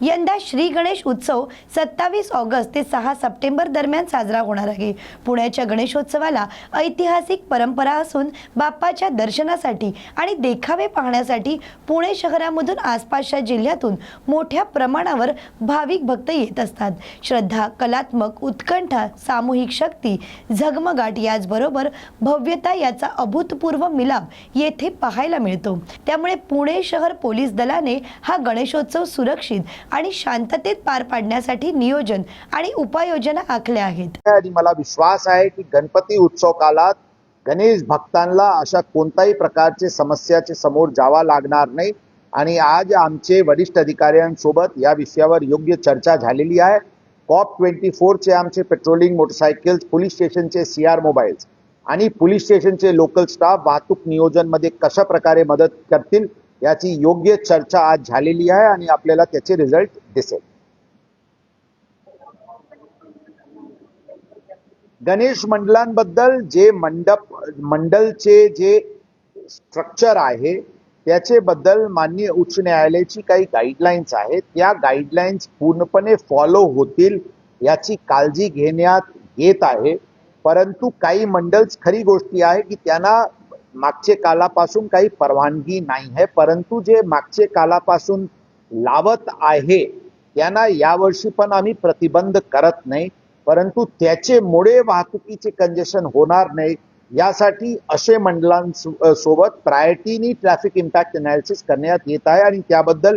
यंदा श्री गणेश उत्सव सत्तावीस ऑगस्ट ते सहा सप्टेंबर दरम्यान साजरा होणार आहे. पुण्याच्या गणेशोत्सवाला ऐतिहासिक परंपरा असून बाप्पाच्या दर्शनासाठी आणि देखावे पाहण्यासाठी पुणे शहरामधून आसपासच्या जिल्ह्यातून मोठ्या प्रमाणावर भाविक भक्त येत असतात. श्रद्धा कलात्मक उत्कंठा सामूहिक शक्ती झगमगाट याचबरोबर भव्यता याचा अभूतपूर्व मिलाप येथे पाहायला मिळतो. त्यामुळे पुणे शहर पोलीस दलाने हा गणेशोत्सव सुरक्षित आणि शांततेत पार पाडण्यासाठी नियोजन आणि उपाययोजना आखल्या आहेत. आणि मला विश्वास आहे की गणपती उत्सव काळात गणेश भक्तांना अशा कोणत्याही प्रकारचे समस्याचे समोर जावा लागणार नाही. आणि आज आमचे वरिष्ठ अधिकाऱ्यांसोबत या विषयावर योग्य चर्चा झालेली आहे. कॉप ट्वेंटी फोरचे आमचे पेट्रोलिंग मोटरसायकल्स पोलीस स्टेशनचे सी आर मोबाईल्स आणि पोलीस स्टेशनचे लोकल स्टाफ वाहतूक नियोजनमध्ये कशा प्रकारे मदत करतील याची योग्य चर्चा आज झालेली आहे आणि आपल्याला त्याचे रिझल्ट दिसेल. गणेश मंडळांबद्दल जे मंडप मंडलचे जे स्ट्रक्चर आहे त्याचे बद्दल माननीय उच्च न्यायालयाची काही गाईडलाईन्स आहेत. त्या गाईडलाईन्स पूर्णपणे फॉलो होतील याची काळजी घेण्यात येत आहे. परंतु काही मंडल्स खरी गोष्टी आहे की त्यांना मागचे कालापासून काही परवानगी नाही आहे परंतु जे मागचे कालापासून लावत आहे त्यांना यावर्षी पण आम्ही प्रतिबंध करत नाही परंतु त्याचे मुळे वाहतुकीचे कंजेशन होणार नाही यासाठी असे मंडळांसोबत प्रायोरिटीनी ट्रॅफिक इम्पॅक्ट अनालिसिस करण्यात येत आहे आणि त्याबद्दल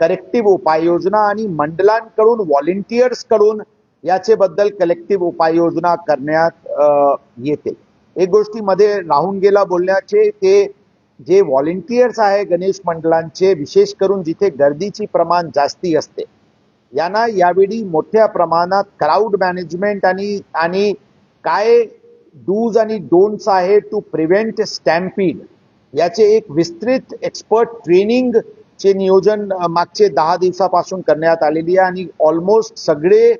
करेक्टिव्ह उपाययोजना आणि मंडळांकडून व्हॉलेंटियर्सकडून याचे बद्दल कलेक्टिव्ह उपाययोजना करण्यात येते. एक गोष्टीमध्ये राहून गेला बोलण्याचे ते जे व्हॉलेंटियर्स आहे गणेश मंडळांचे विशेष करून जिथे गर्दीची प्रमाण जास्ती असते. यांना यावेळी मोठ्या प्रमाणात क्राऊड मॅनेजमेंट आणि आणि काय डूज आणि डोंट्स आहे टू प्रिव्हेंट स्टॅम्पीड याचे एक विस्तृत एक्सपर्ट ट्रेनिंग चे नियोजन मागचे दहा दिवसापासून करण्यात आलेली आहे आणि ऑलमोस्ट सगळे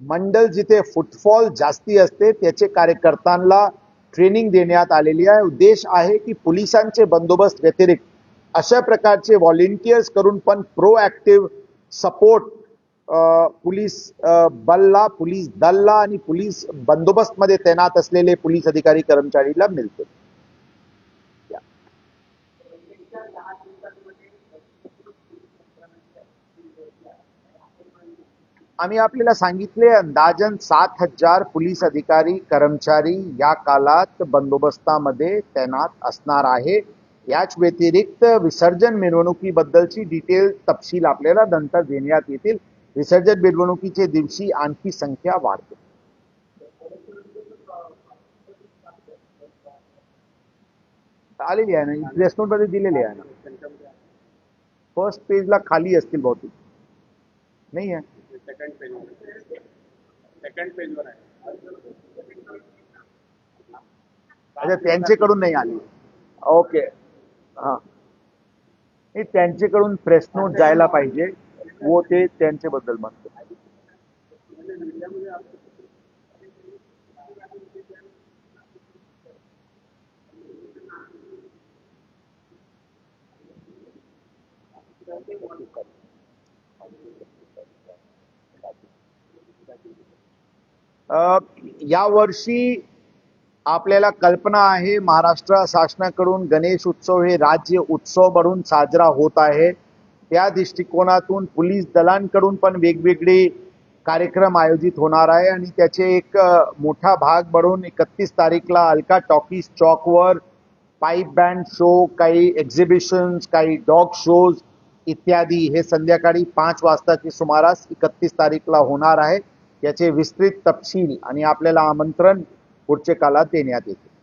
मंडळ जिथे फुटफॉल जास्ती असते त्याचे कार्यकर्त्यांना ट्रेनिंग देण्यात आलेली आहे. उद्देश आहे की पोलिसांचे बंदोबस्त व्यतिरिक्त अशा प्रकारचे व्हॉलेंटियर्स करून पण प्रोॲक्टिव्ह सपोर्ट पोलीस बलला पोलीस दलला आणि पोलीस बंदोबस्तमध्ये तैनात असलेले पोलीस अधिकारी कर्मचारीला मिळते आम्ही आपल्याला सांगितले अंदाजन सात हजार पोलीस अधिकारी कर्मचारी या काळात बंदोबस्तामध्ये तैनात असणार आहे. याच व्यतिरिक्त विसर्जन मिरवणुकीबद्दलची डिटेल तपशील आपल्याला नंतर देण्यात येतील. विसर्जन मिरवणुकीचे दिवशी आणखी संख्या वाढते. आलेली आहे ना? प्रेस मध्ये दिलेली आहे ना? फर्स्ट पेजला खाली असतील बहुतेक. नाही आहे? सेकंड पेज सेकंड पेजवर आहे. त्यांच्याकडून नाही आली. ओके हा. नाही त्यांच्याकडून प्रेस नोट जायला पाहिजे. व ते त्यांच्याबद्दल म्हणतो अ, यावर्षी आपल्याला कल्पना आहे महाराष्ट्र शासनाकडून गणेश उत्सव हे राज्य उत्सव म्हणून साजरा होत आहे. त्या दृष्टिकोनातून पोलीस दलांकडून पण वेगवेगळे कार्यक्रम आयोजित होणार आहे आणि त्याचे एक मोठा भाग म्हणून एकतीस तारीखला अलका टॉकीज चौकवर पाईप बँड शो काही एक्झिबिशन्स काही डॉग शोज इत्यादी हे संध्याकाळी पाच वाजताची सुमारास एकतीस तारीखला होणार आहे. याचे विस्तृत तपशील आणि आपल्याला आमंत्रण पुढच्या काळात देण्यात येते.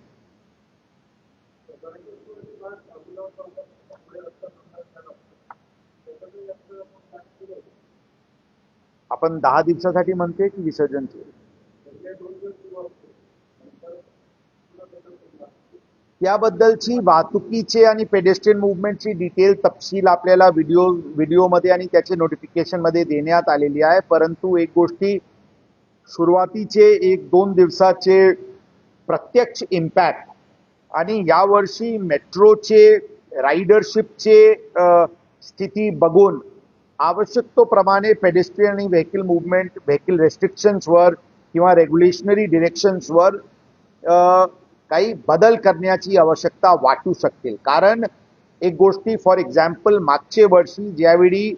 आपण दहा दिवसासाठी म्हणते की विसर्जन त्याबद्दलची वाहतुकीचे आणि पेडेस्ट्रियन मुवमेंटची डिटेल तपशील आपल्याला व्हिडिओ व्हिडिओमध्ये आणि त्याचे नोटिफिकेशनमध्ये देण्यात आलेली आहे. परंतु एक गोष्टी सुरुवातीचे एक दोन दिवसाचे प्रत्यक्ष इम्पॅक्ट आणि यावर्षी मेट्रोचे रायडरशिपचे स्थिती बघून आवश्यक तो प्रमाणे पेडेस्ट्रियन आणि व्हेकल मुवमेंट व्हेकल रेस्ट्रिक्शन्सवर किंवा रेग्युलेशनरी डिरेक्शन्सवर काही बदल करण्याची आवश्यकता वाटू शकतील कारण एक गोष्टी फॉर एक्झाम्पल मागचे वर्षी ज्यावेळी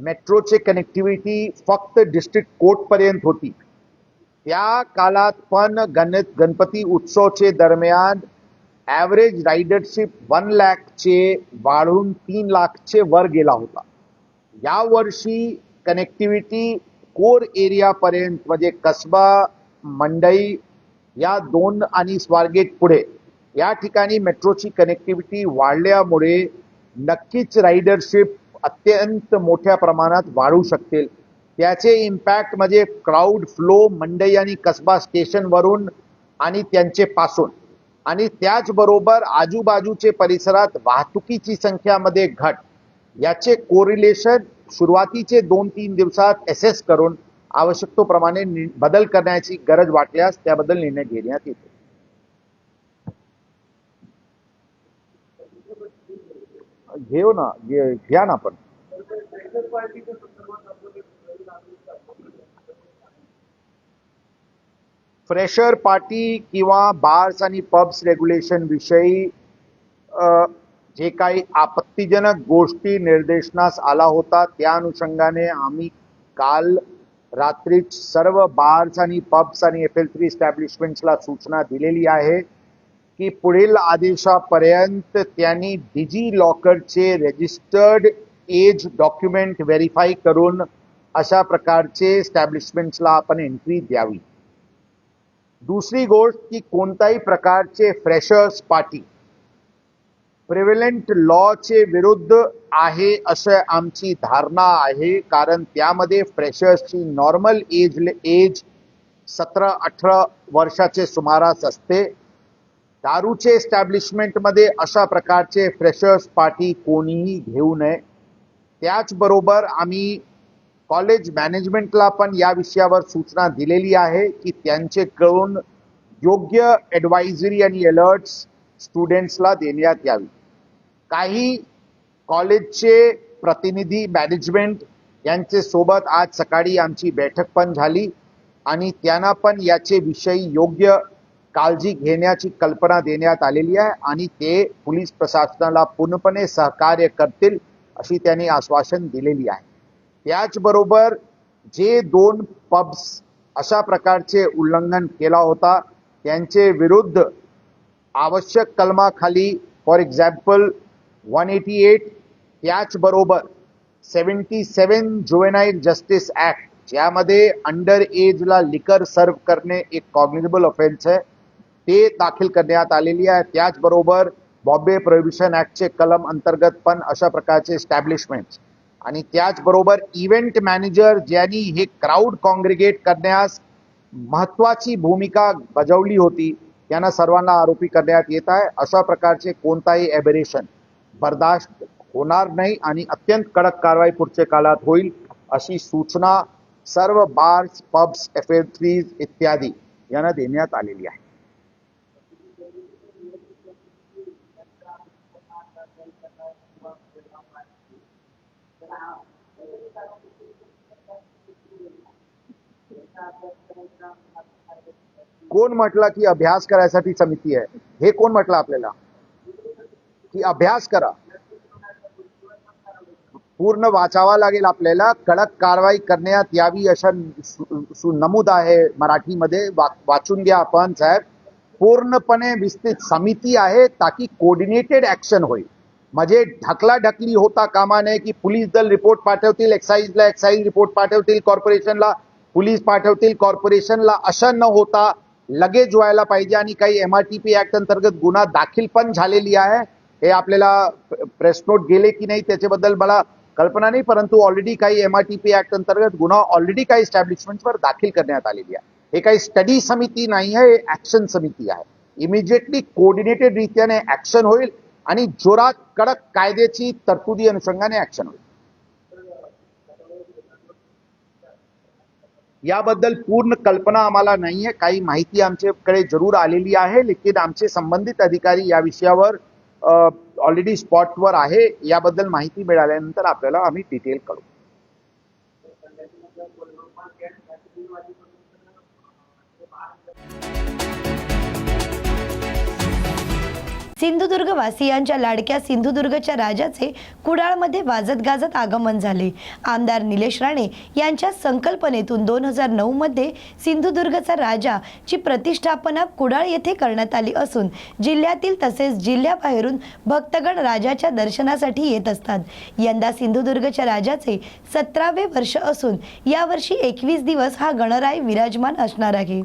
मेट्रोचे कनेक्टिव्हिटी फक्त डिस्ट्रिक्ट कोर्टपर्यंत होती. त्या काळात पण गण गणपती उत्सवचे दरम्यान ॲव्हरेज रायडरशिप वन लॅकचे वाढून तीन लाखचे वर गेला होता. यावर्षी कनेक्टिव्हिटी कोर एरियापर्यंत म्हणजे कसबा मंडई या दोन आणि स्वारगेट पुढे या ठिकाणी मेट्रोची कनेक्टिव्हिटी वाढल्यामुळे नक्कीच रायडरशिप अत्यंत मोठ्या प्रमाणात वाढू शकतील. त्याचे इम्पॅक्ट म्हणजे क्राऊड फ्लो मंडई आणि कसबा स्टेशनवरून आणि त्यांचे पासून. आणि त्याचबरोबर आजूबाजूचे परिसरात वाहतुकीची संख्यामध्ये घट. याचे कोरिलेशन सुरुवातीचे दोन तीन दिवसात एसेस करून आवश्यक तो प्रमाणे नि- बदल करण्याची गरज वाटल्यास त्याबद्दल निर्णय घेण्यात येतो. घेऊ ना घे- घ्या ना आपण फ्रेशर पार्टी किंवा बार्स आणि पब्स रेग्युलेशन विषयी जे काही आपत्तीजनक गोष्टी निर्देशनास आला होता त्या अनुषंगाने आम्ही काल रात्रीच सर्व बार्स आणि पब्स आणि एफ एल थ्री इस्टॅब्लिशमेंट्सला सूचना दिलेली आहे. की पुढील आदेशापर्यंत त्यांनी डिजी लॉकरचे रजिस्टर्ड एज डॉक्युमेंट व्हेरीफाय करून अशा प्रकारचे एस्टॅब्लिशमेंट्सला आपण एंट्री द्यावी. दुसरी गोष्ट की कोणत्याही प्रकारचे फ्रेशर्स पार्टी प्रिव्हिलेंट लॉचे विरुद्ध आहे असं आमची धारणा आहे. कारण त्यामध्ये फ्रेशर्सची नॉर्मल एज एज सतरा अठरा वर्षाचे सुमारास असते. दारूचे एस्टॅब्लिशमेंटमध्ये अशा प्रकारचे फ्रेशर्स पार्टी कोणीही घेऊ नये. त्याचबरोबर आम्ही कॉलेज मॅनेजमेंटला पण या विषयावर सूचना दिलेली आहे की त्यांचेकडून योग्य ॲडवायझरी आणि अलर्ट्स स्टुडंट्सला देण्यात यावी. काही कॉलेजचे प्रतिनिधी मॅनेजमेंट यांचे सोबत आज सकाळी आमची बैठक पण झाली आणि त्यांना पण याचे विषयी योग्य काळजी घेण्याची कल्पना देण्यात आलेली आहे आणि ते पोलीस प्रशासनाला पूर्णपणे सहकार्य करतील अशी त्यांनी आश्वासन दिलेली आहे. त्याचबरोबर जे दोन पब्स अशा प्रकारचे उल्लंघन केला होता त्यांचे विरुद्ध आवश्यक कलमाखाली for example one eighty eight त्याचबरोबर seventy seven juvenile justice act ज्यामध्ये अंडर एजला लिकर सर्व करणे एक कॉग्निजेबल ऑफेन्स आहे. ते दाखल करण्यात आलेली आहे. त्याचबरोबर बॉम्बे प्रोहिबिशन ॲक्टचे कलम अंतर्गत पण अशा प्रकारचे एस्टॅब्लिशमेंट आणि त्याचबरोबर इव्हेंट मॅनेजर ज्यांनी हे क्राऊड कॉन्ग्रिगेट करण्यास महत्वाची भूमिका बजावली होती त्यांना सर्वांना आरोपी करण्यात येत आहे. अशा प्रकारचे कोणताही एबरेशन बर्दाश्त होणार नाही आणि अत्यंत कडक कारवाई पुढच्या काळात होईल अशी सूचना सर्व bars pubs F L threes इत्यादी यांना देण्यात आलेली आहे. कोण म्हटलं की अभ्यास करायसाठी समिती आहे? हे कोण म्हटलं आपल्याला? की अभ्यास करा. पूर्ण वाचावा लागेल आपल्याला. कडक कारवाई करण्यात यावी अशा नमूद आहे मराठीमध्ये. वा वाचून घ्या आपण साहेब. पूर्णपणे विस्तृत समिती आहे ताकी कोऑर्डिनेटेड ऍक्शन होईल. म्हणजे ढकला ढकली होता कामा नये की पोलीस दल रिपोर्ट पाठवतील एक्साईजला एक्साईज रिपोर्ट पाठवतील कॉर्पोरेशनला पोलीस पाठवतील कॉर्पोरेशनला असं न होता लगेच व्हायला पाहिजे. आणि काही M R T P act अंतर्गत गुन्हा दाखल पण झालेली आहे. हे आपल्याला प्रेस नोट गेले की नाही त्याच्याबद्दल मला कल्पना नाही परंतु ऑलरेडी काही M R T P act अंतर्गत गुन्हा ऑलरेडी काही इस्टॅब्लिशमेंटवर दाखल करण्यात आलेली आहे. हे काही स्टडी समिती नाही आहे हे ऍक्शन समिती आहे. इमिजिएटली कोऑर्डिनेटेड रीत्याने ऍक्शन होईल. आणि जोरात कडक कायद्याची तरतुदी अनुषंगाने ऍक्शन होईल. याबद्दल पूर्ण कल्पना आम्हाला नाहीये. काही माहिती आमच्याकडे जरूर आलेली आहे. लेकिन आमचे संबंधित अधिकारी या विषयावर ऑलरेडी स्पॉटवर आहे. याबद्दल माहिती मिळाल्यानंतर आपल्याला आम्ही डिटेल कळू सिंधुदुर्ग सिंधुदुर्गवासियांच्या लाडक्या सिंधुदुर्गच्या राजाचे कुडाळमध्ये वाजत गाजत आगमन झाले. आमदार निलेश राणे यांच्या संकल्पनेतून दोन हजार नऊमध्ये सिंधुदुर्गचा राजा ची प्रतिष्ठापना कुडाळ येथे करण्यात आली असून जिल्ह्यातील तसेच जिल्ह्याबाहेरून भक्तगण राजाच्या दर्शनासाठी येत असतात. यंदा सिंधुदुर्गच्या राजाचे सतरावे वर्ष असून यावर्षी एकवीस दिवस हा गणराय विराजमान असणार आहे.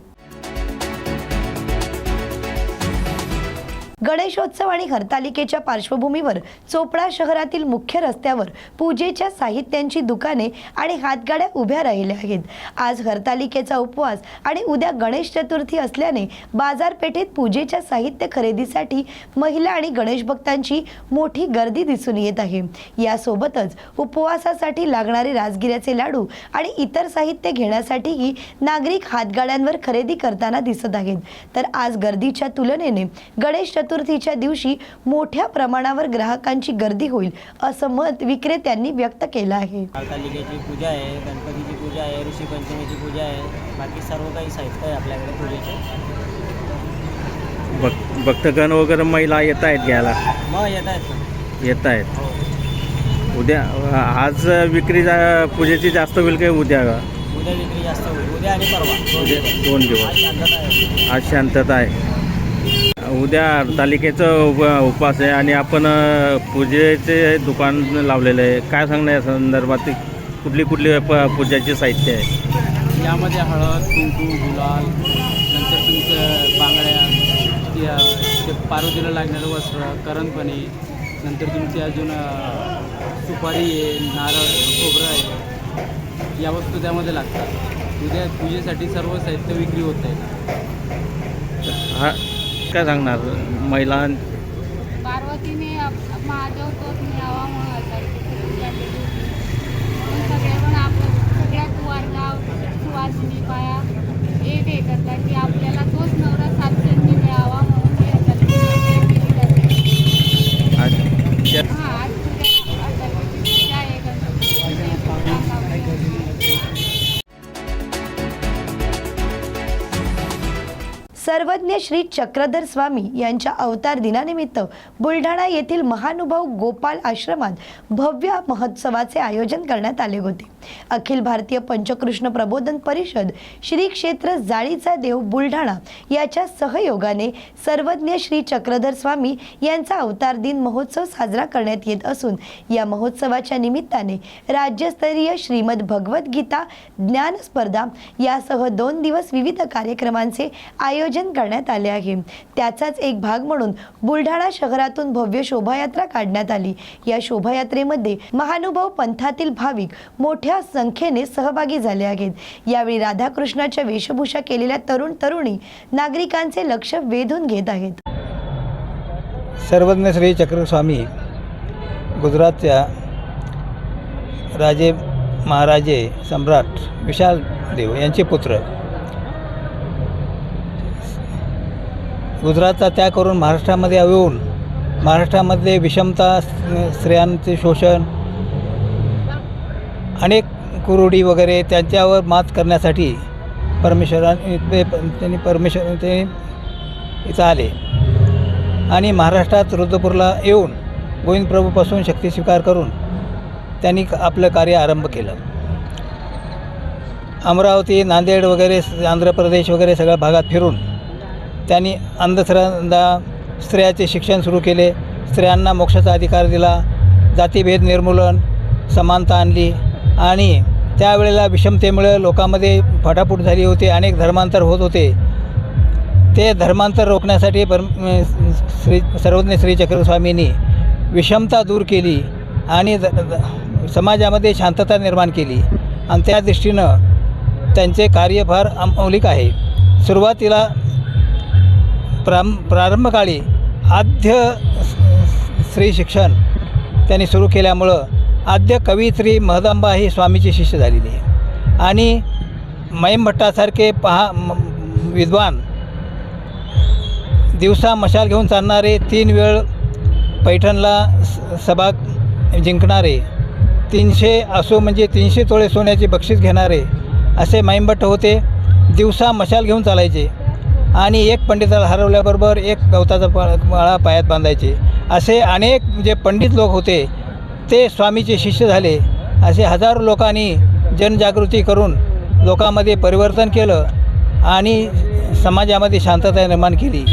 गणेशोत्सव आणि हरतालिकेच्या पार्श्वभूमीवर चोपडा शहरातील मुख्य रस्त्यावर पूजेच्या साहित्यांची दुकाने आणि हातगाड्या उभ्या राहिल्या आहेत. आज हरतालिकेचा उपवास आणि उद्या गणेश चतुर्थी असल्याने बाजारपेठेत पूजेच्या साहित्य खरेदीसाठी महिला आणि गणेश भक्तांची मोठी गर्दी दिसून येत आहे. यासोबतच उपवासासाठी लागणारे राजगिऱ्याचे लाडू आणि इतर साहित्य घेण्यासाठीही नागरिक हातगाड्यांवर खरेदी करताना दिसत आहेत. तर आज गर्दीच्या तुलनेने गणेश चतुर्थीच्या दिवशी मोठ्या प्रमाणावर ग्राहकांची गर्दी होईल असं मत विक्रेत्यांनी व्यक्त केलं आहे. काळकालिकेची पूजा आहे गणपतीची पूजा आहे ऋषीपंचमीची पूजा आहे बाकी सर्व काही साहित्य आहे आपल्याकडे पूजेचे. भक्त भक्तगण वगैरे महिला येत आहेत घ्यायला? मग येत आहेत ना. येत आहेत. हो. उद्या आज विक्री जा- पूजेची जास्त होईल काय उद्या? उद्या विक्री जास्त होईल. उद्या आणि परवा. दोन दिवस. दोन आज दिवस शांतता आहे. आज शांतता आहे. उद्या तालिकेचं उप उपवास आहे आणि आपण पूजेचे दुकान लावलेलं आहे. काय सांगणं या संदर्भात? कुठली कुठली प पूजाचे साहित्य आहे? यामध्ये हळद कुंकू गुलाल नंतर तुमचं बांगड्या ती, पार्वतीला लागणारं वस्त्र करंजपणी नंतर तुमची अजून सुपारी आहे नारळ खोबरं आहे. या वस्तू त्यामध्ये लागतात. उद्या पूजेसाठी सर्व साहित्य विक्री होत आहे. हा काय सांगणार? महिला पार्वतीने आप- महादेव तोच मिळावा म्हणून आता सगळे पण आपलं सगळ्या कुवारला सुवासिनी पाया हे ते करतात. की आपण सर्वज्ञ श्री चक्रधर स्वामी यांच्या अवतार दिनानिमित्त बुलढाणा येथील महानुभाव गोपाल आश्रमात भव्य महोत्सवाचे आयोजन करण्यात आले होते. अखिल भारतीय पंचकृष्ण प्रबोधन परिषद श्री क्षेत्र जाळीचा देव बुलढाणा याच्या सहयोगाने सर्वज्ञ श्री चक्रधर स्वामी यांचा अवतार दिन महोत्सव साजरा करण्यात येत असून या महोत्सवाच्या निमित्ताने राज्यस्तरीय श्रीमद भगवद्गीता ज्ञान स्पर्धा यासह दोन दिवस विविध कार्यक्रमांचे आयोजन करण्यात आले आहे. त्याचाच एक भाग म्हणून बुलढाणा शहरातून भव्य शोभायात्रा काढण्यात आली. या शोभायात्रेमध्ये महानुभाव पंथातील भाविक मोठ्या संख्येने सहभागी झाले आहेत. यावेळी राधाकृष्णाच्या वेशभूषा केलेल्या तरुण तरुणी नागरिकांचे लक्ष वेधून घेत आहेत. सर्वज्ञ श्री चक्रस्वामी गुजरातच्या राजे महाराजे सम्राट विशाल देव यांचे पुत्र गुजरातचा त्याग करून महाराष्ट्रामध्ये येऊन महाराष्ट्रामध्ये विषमता स्त्रियांचे शोषण अनेक कुरुडी वगैरे त्यांच्यावर मात करण्यासाठी परमेश्वराने त्यांनी परमेश्वर ते इथं आले. आणि महाराष्ट्रात रुद्रपूरला येऊन गोविंद प्रभूपासून शक्ती स्वीकार करून त्यांनी आपलं कार्य आरंभ केलं. अमरावती नांदेड वगैरे आंध्र प्रदेश वगैरे सगळ्या भागात फिरून त्यांनी अंधश्रद्धा स्त्रियाचे शिक्षण सुरू केले. स्त्रियांना मोक्षाचा अधिकार दिला. जातीभेद निर्मूलन समानता आणली. आणि त्यावेळेला विषमतेमुळे लोकांमध्ये फाटाफूट झाली होती. अनेक धर्मांतर होत होते. ते धर्मांतर रोखण्यासाठी पर श्री सर्वज्ञ श्री चक्रस्वामींनी विषमता दूर केली आणि समाजामध्ये शांतता निर्माण केली. आणि त्या दृष्टीनं त्यांचे कार्य फार अमौलिक आहे. सुरुवातीला प्राम प्रारंभकाळी आद्य स्त्री शिक्षण त्यांनी सुरू केल्यामुळं आद्य कवयित्री महदंबा ही स्वामीची शिष्य झालेली आहे. आणि मयमभट्टासारखे पहा म- विद्वान दिवसा मशाल घेऊन चालणारे तीन वेळ पैठणला स- सभा जिंकणारे तीनशे असो म्हणजे तीनशे तोळे सोन्याचे बक्षीस घेणारे असे माईमभट्ट होते. दिवसा मशाल घेऊन चालायचे. आणि एक पंडिताला हरवल्याबरोबर एक गवताचा माळा पायात बांधायचे. असे अनेक जे पंडित लोक होते ते स्वामीचे शिष्य झाले. असे हजारो लोकांनी जनजागृती करून लोकांमध्ये परिवर्तन केलं आणि समाजामध्ये शांतता निर्माण केली.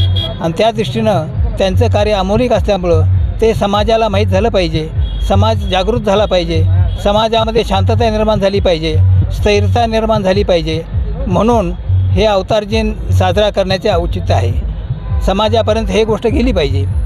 आणि त्या दृष्टीनं त्यांचं कार्य अमोलिक असल्यामुळं ते समाजाला माहीत झालं पाहिजे. समाज जागृत झाला पाहिजे. समाजामध्ये शांतता निर्माण झाली पाहिजे. स्थैर्यता निर्माण झाली पाहिजे. म्हणून हे अवतार साजरा करण्याचे औचित्य आहे. समाजापर्यंत हे गोष्ट गेली पाहिजे.